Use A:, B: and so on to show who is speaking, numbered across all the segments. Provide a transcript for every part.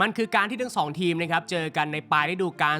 A: มันคือการที่ทั้งสองทีมนะครับเจอกันในปลายฤดูกาล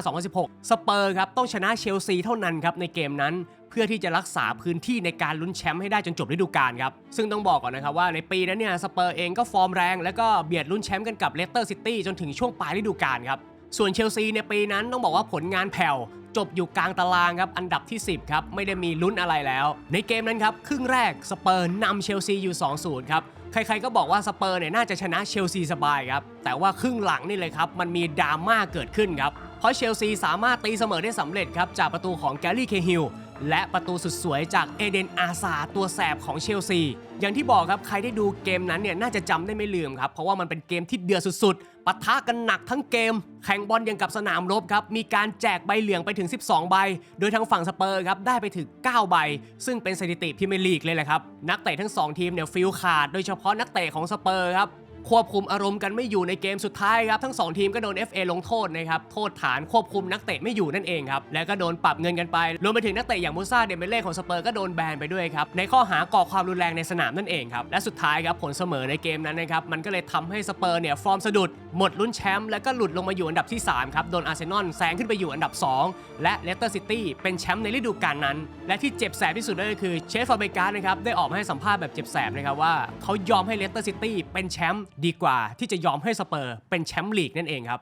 A: 2015-2016 สเปอร์ครับต้องชนะเชลซีเท่านั้นครับในเกมนั้น เพื่อที่จะรักษาพื้นที่ในการลุ้นแชมป์ให้ได้จนจบฤดูกาลครับ ซึ่งต้องบอกก่อนนะครับว่าในปีนั้นเนี่ยสเปอร์เองก็ฟอร์มแรงแล้วก็เบียดลุ้นแชมป์กันกับเลสเตอร์ซิตี้จนถึงช่วงปลายฤดูกาลครับส่วนเชลซีในปีนั้นต้องบอกว่าผลงานแผ่ว จบอยู่กลางตารางครับอันดับที่ 10ครับไม่ได้มีลุ้นอะไรแล้ว ในเกมนั้นครับครึ่งแรกสเปอร์นำเชลซีอยู่ 2-0 ครับใครๆก็บอกว่าสเปอร์เนี่ยน่าจะชนะเชลซีสบายครับแต่ว่าครึ่งหลังนี่เลยครับมันมีดราม่าเกิดขึ้นครับเพราะเชลซีสามารถตีเสมอได้สำเร็จครับจากประตูของแกลลี่เคฮิล และประตูสุดสวยจากเอเดนอาซาตัวแสบของเชลซี อย่างที่บอกครับใครได้ดูเกมนั้นเนี่ยน่าจะจำได้ไม่ลืมครับ เพราะว่ามันเป็นเกมที่เดือดสุดๆปะทะกันหนักทั้งเกม แข่งบอลอย่างกับสนามรบครับ มีการแจกใบเหลืองไปถึง 12 ใบ โดยทางฝั่งสเปอร์ครับได้ไปถึง 9 ใบ ซึ่งเป็นสถิติพรีเมียร์ลีกเลยแหละครับ นักเตะทั้ง 2 ทีมเนี่ยฟิลขาด โดยเฉพาะนักเตะของสเปอร์ครับ ควบคุมอารมณ์กันไม่อยู่ในเกมสุดท้ายครับทั้ง 2 ทีมก็โดน FA ลงโทษนะครับโทษฐานควบคุมนักเตะไม่อยู่นั่นเองครับแล้วก็โดนปรับเงินกันไป รวมไปถึงนักเตะอย่างมูซาเดมเบเล่ของสเปอร์ก็โดนแบนไปด้วยครับในข้อหาก่อความรุนแรงในสนามนั่นเองครับและสุดท้ายครับผลเสมอในเกมนั้นนะครับมันก็เลยทำให้สเปอร์เนี่ยฟอร์มสะดุดหมดลุ้นแชมป์แล้วก็หลุดลงมาอยู่อันดับที่3ครับโดนอาร์เซนอลแซงขึ้นไปอยู่อันดับ 2 และเลสเตอร์ซิตี้เป็นแชมป์ในฤดูกาลนั้น และที่เจ็บแสบที่สุดก็คือเชฟฟาเบการนะครับได้ออกมาให้สัมภาษณ์แบบเจ็บแสบนะครับว่าเขายอมให้เลสเตอร์ซิตี้เป็นแชมป์ดีกว่าที่จะยอมให้สเปอร์เป็นแชมป์ลีกนั่นเองครับ